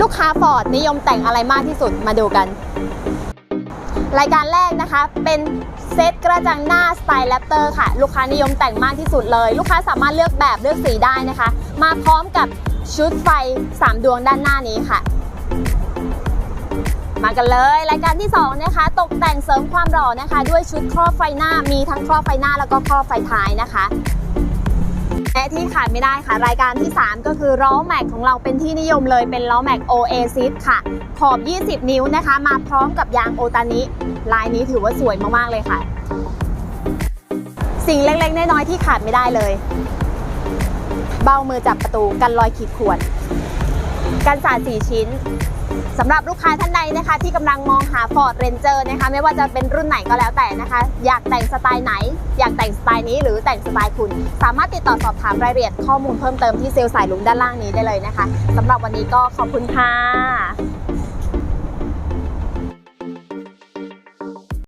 ลูกค้าฟอร์ดนิยมแต่งอะไรมากที่สุดมาดูกัน รายการแรกนะคะเป็นเซตกระจังหน้าสไตล์แรปเตอร์ค่ะ ลูกค้านิยมแต่งมากที่สุดเลย ลูกค้าสามารถเลือกแบบเลือกสีได้นะคะ มาพร้อมกับชุดไฟ 3 ดวงด้านหน้านี้ค่ะมากันเลย รายการที่2นะคะ ตกแต่งเสริมความหล่อนะคะ ด้วยชุดครอบไฟหน้ามีทั้งครอบไฟหน้าแล้วก็ครอบไฟท้ายนะคะ และที่ขาดไม่ได้ค่ะ รายการที่ 3 ก็คือล้อแม็กของเราเป็นที่นิยมเลยเป็นล้อแม็ก Oasis ค่ะ ขอบ 20 นิ้วนะคะ มาพร้อมกับยางโอตานิลายนี้ถือว่าสวยมากๆเลยค่ะ สิ่งเล็กๆน้อยๆที่ขาดไม่ได้เลย เบ้ามือจับประตูกันรอยขีดข่วน กันสาด4ชิ้น สำหรับลูกค้าท่านใดนะคะ ที่กำลังมองหา Ford Ranger นะคะ ไม่ว่าจะเป็นรุ่นไหนก็แล้วแต่นะคะ อยากแต่งสไตล์ไหน อยากแต่งสไตล์นี้หรือแต่งสไตล์คุณ สามารถติดต่อสอบถามรายละเอียดข้อมูลเพิ่มเติมที่เซลล์สายลุงด้านล่างนี้ได้เลยนะคะสำหรับวันนี้ก็ขอบคุณค่ะ